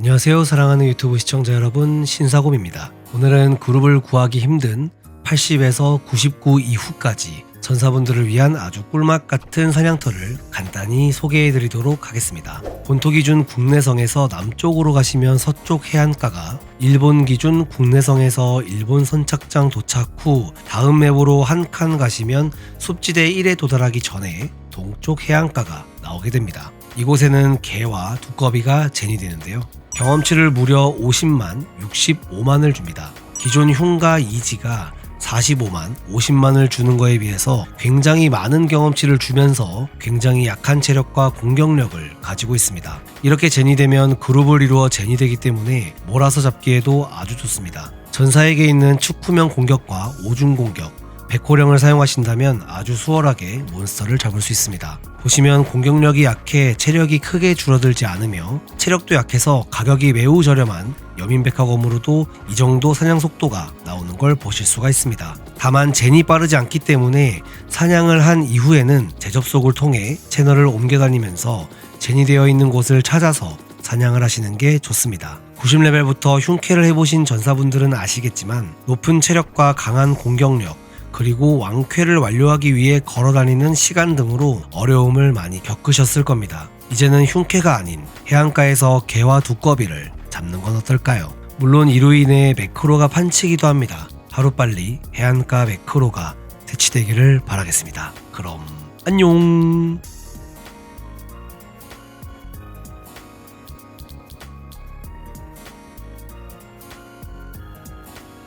안녕하세요. 사랑하는 유튜브 시청자 여러분 신사곰입니다. 오늘은 그룹을 구하기 힘든 80에서 99 이후까지 전사분들을 위한 아주 꿀맛 같은 사냥터를 간단히 소개해 드리도록 하겠습니다. 본토 기준 국내성에서 남쪽으로 가시면 서쪽 해안가가 일본 기준 국내성에서 일본 선착장 도착 후 다음 맵으로 한 칸 가시면 숲지대 1에 도달하기 전에 동쪽 해안가가 나오게 됩니다 이곳에는 개와 두꺼비가 제니되는데요 경험치를 무려 50만, 65만을 줍니다. 기존 흉가 이지가 45만, 50만을 주는 거에 비해서 굉장히 많은 경험치를 주면서 굉장히 약한 체력과 공격력을 가지고 있습니다. 이렇게 제니되면 그룹을 이루어 제니되기 때문에 몰아서 잡기에도 아주 좋습니다. 전사에게 있는 축구명 공격과 오중 공격, 백호령을 사용하신다면 아주 수월하게 몬스터를 잡을 수 있습니다. 보시면 공격력이 약해 체력이 크게 줄어들지 않으며 체력도 약해서 가격이 매우 저렴한 여민백화검으로도 이 정도 사냥 속도가 나오는 걸 보실 수가 있습니다. 다만 젠이 빠르지 않기 때문에 사냥을 한 이후에는 재접속을 통해 채널을 옮겨 다니면서 젠이 되어 있는 곳을 찾아서 사냥을 하시는 게 좋습니다. 90레벨부터 흉캐를 해보신 전사분들은 아시겠지만 높은 체력과 강한 공격력 그리고 왕쾌를 완료하기 위해 걸어다니는 시간 등으로 어려움을 많이 겪으셨을 겁니다. 이제는 흉캐가 아닌 해안가에서 개와 두꺼비를 잡는 건 어떨까요? 물론 이로 인해 매크로가 판치기도 합니다. 하루빨리 해안가 매크로가 대치되기를 바라겠습니다. 그럼 안녕!